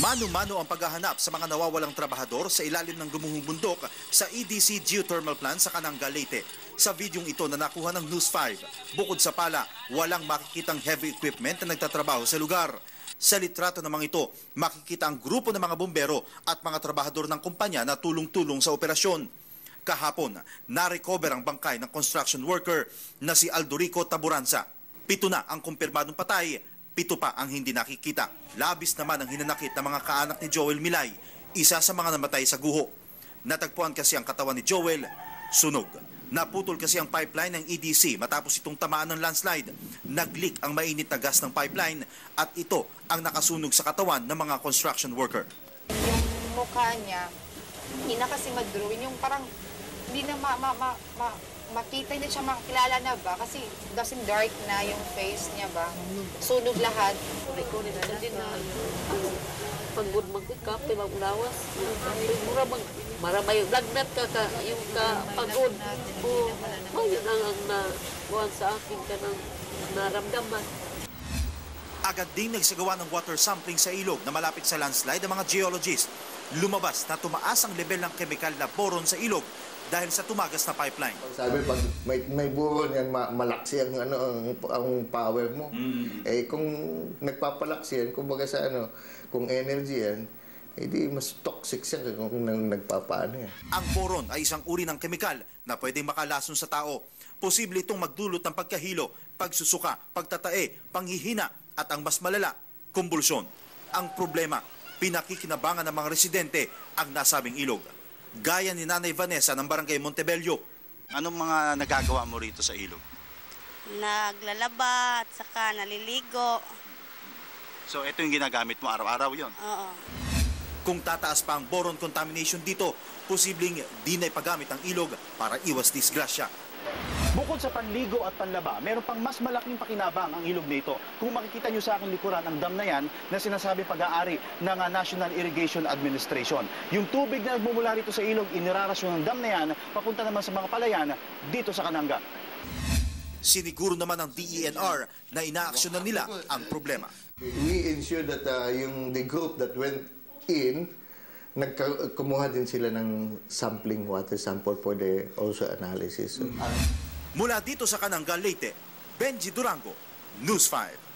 Mano-mano ang paghahanap sa mga nawawalang trabahador sa ilalim ng gumuhong bundok sa EDC Geothermal Plant sa Cananga, Leyte. Sa videong ito na nakuha ng News 5, bukod sa pala, walang makikitang heavy equipment na nagtatrabaho sa lugar. Sa litrato namang ito, makikita ang grupo ng mga bumbero at mga trabahador ng kumpanya na tulong-tulong sa operasyon. Kahapon, na-recover ang bangkay ng construction worker na si Aldorico Taburanza. Pito na ang kumpirmadong patay, pito pa ang hindi nakikita. Labis naman ang hinanakit ng mga kaanak ni Joel Milay, isa sa mga namatay sa guho. Natagpuan kasi ang katawan ni Joel, sunog. Naputol kasi ang pipeline ng EDC matapos itong tamaan ng landslide. Nag-leak ang mainit na gas ng pipeline at ito ang nakasunog sa katawan ng mga construction worker. yung mukha niya, hindi na kasi mag-drawing. Yung parang, hindi na ma, ma, ma, ma, makita, hindi siya makilala na ba? Kasi doesn't dark na yung face niya ba? Sunog lahat. Ikaw ni Dada din na pagod magkap, di maglawas. Mura mag, maramay yung lagnat ka ka, yung ka pagod. O, yun ang, ang na, buwan sa akin ka ng naramdaman. Agad ding nagsagawa ng water sampling sa ilog na malapit sa landslide ang mga geologist. Lumabas na tumaas ang level ng chemical na boron sa ilog dahil sa tumagas na pipeline. Sabi pag may may buron yan ma- malaksi ang ano ang, ang power mo. Eh kung nagpapalaksi yan kumbaga sa ano kung energy yan hindi mas toxic siya kung nang nagpapaano yan. Ang boron ay isang uri ng kemikal na pwedeng makalason sa tao. Posible itong magdulot ng pagkahilo, pagsusuka, pagtatae, panghihina at ang mas malala, kumbulsyon. Ang problema, pinakikinabangan ng mga residente ang nasabing ilog. Gaya ni Nanay Vanessa ng Barangay Montebello. Anong mga nagagawa mo rito sa ilog? naglalaba at saka naliligo. So ito yung ginagamit mo araw-araw yon. Oo. Kung tataas pa ang boron contamination dito, posibleng di na ipagamit ang ilog para iwas disgrasya. Bukod sa panligo at panlaba, meron pang mas malaking pakinabang ang ilog nito. Kung makikita nyo sa aking likuran ang dam na yan na sinasabi pag-aari ng ah, National Irrigation Administration. Yung tubig na nagmumula rito sa ilog, inirarasyon ng dam na yan, papunta naman sa mga palayan dito sa Kananga. Siniguro naman ng DENR na inaaksyonan nila ang problema. We ensure that uh, yung the group that went in nagkumuha din sila ng sampling water sample for the also analysis. Mula dito sa Kananga, Leyte, Benji Durango, News 5.